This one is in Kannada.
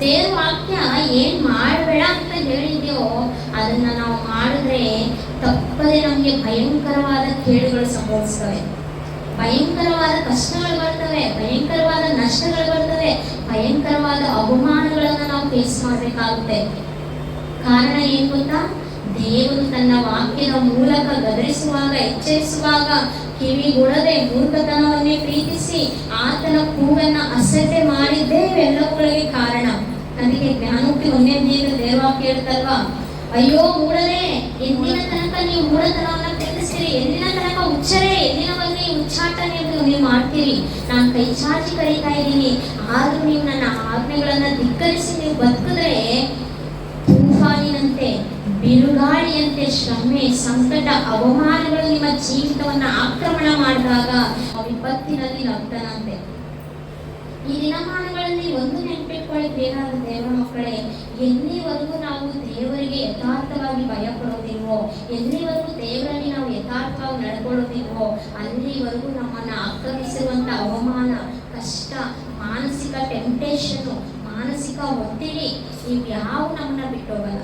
ದೇವ್ರ ವಾಕ್ಯ ಏನ್ ಮಾಡಬೇಡ ಅಂತ ಹೇಳಿದೆಯೋ, ಅದನ್ನ ನಾವು ಮಾಡಿದ್ರೆ ತಪ್ಪದೆ ನಮಗೆ ಭಯಂಕರವಾದ ಕೇಡುಗಳು ಸಂಭವಿಸ್ತವೆ. ಭಯಂಕರವಾದ ಕಷ್ಟಗಳು ಬರ್ತವೆ, ಭಯಂಕರವಾದ ನಷ್ಟಗಳು ಬರ್ತವೆ, ಭಯಂಕರವಾದ ಅವಮಾನಗಳನ್ನ ನಾವು ಫೇಸ್ ಮಾಡಬೇಕಾಗುತ್ತೆ. ಕಾರಣ ಏನ್ ಗೊತ್ತಾ? ದೇವರು ತನ್ನ ವಾಕ್ಯದ ಮೂಲಕ ಗದರಿಸುವಾಗ, ಎಚ್ಚರಿಸುವಾಗ ಕಿವಿಗೊಡದೆ ಮೂರ್ಖತನವನ್ನೇ ಪ್ರೀತಿಸಿ ಆತನ ಕೂಗನ್ನ ಅಸತೆ ಮಾಡಿದ್ದೇ ಇವೆಲ್ಲವುಗಳಿಗೆ ಕಾರಣ. ಅದಕ್ಕೆ ಜ್ಞಾನೋಕ್ತಿ ಒಂದನೇದು ದೇವ ಕೇಳ್ತಲ್ವಾ? ಅಯ್ಯೋ, ಮೂಡಲೇ, ಎಂದಿನ ತನಕ ನೀವು ಮೂಡತನವನ್ನ ಪ್ರೀತಿಸ್ತೀರಿ ಎಂದಿನ ತನಕ ಉಚ್ಚರೇ ಎಂದಿನವನ್ನೇ ಉಚ್ಚಾಟನೆ ನೀವು ನೀವು ಮಾಡ್ತೀರಿ. ನಾನು ಕೈ ಚಾಚಿ ಕರೀತಾ ಇದ್ದೀನಿ, ಆದ್ರೂ ನೀವು ನನ್ನ ಆಜ್ಞೆಗಳನ್ನ ಧಿಕ್ಕರಿಸಿ ನೀವು ಬದುಕಿದ್ರೆ ಬಿರುಗಾಳಿಯಂತೆ ಶ್ರಮೆ, ಸಂಕಟ, ಅವಮಾನಗಳು ನಿಮ್ಮ ಜೀವಿತವನ್ನ ಆಕ್ರಮಣ ಮಾಡಿದಾಗ ವಿಪತ್ತಿನಲ್ಲಿ ನಗ್ತಾನಂತೆ ಈ ದಿನಮಾನಗಳಲ್ಲಿ ಒಂದು ನೆನಪಿಟ್ಕೊಳ್ಳಿ ಬೇಕಾದ ದೇವರ ಮಕ್ಕಳೇ, ಎಲ್ಲಿವರೆಗೂ ನಾವು ದೇವರಿಗೆ ಯಥಾರ್ಥವಾಗಿ ಭಯ ಪಡೋದಿಲ್ವೋ ಎಲ್ಲಿವರೆಗೂ ದೇವರಲ್ಲಿ ನಾವು ಯಥಾರ್ಥವಾಗಿ ನಡ್ಕೊಳ್ಳೋದಿಲ್ವೋ ಅಲ್ಲಿವರೆಗೂ ನಮ್ಮನ್ನ ಆಕ್ರಮಿಸಿರುವಂತ ಅವಮಾನ, ಕಷ್ಟ, ಮಾನಸಿಕ ಟೆಂಪ್ಟೇಷನ್ ಮಾನಸಿಕ ಒತ್ತಿಡಿ, ಇವ್ಯಾವು ನಮ್ಮನ್ನ ಬಿಟ್ಟೋಗಲ್ಲ.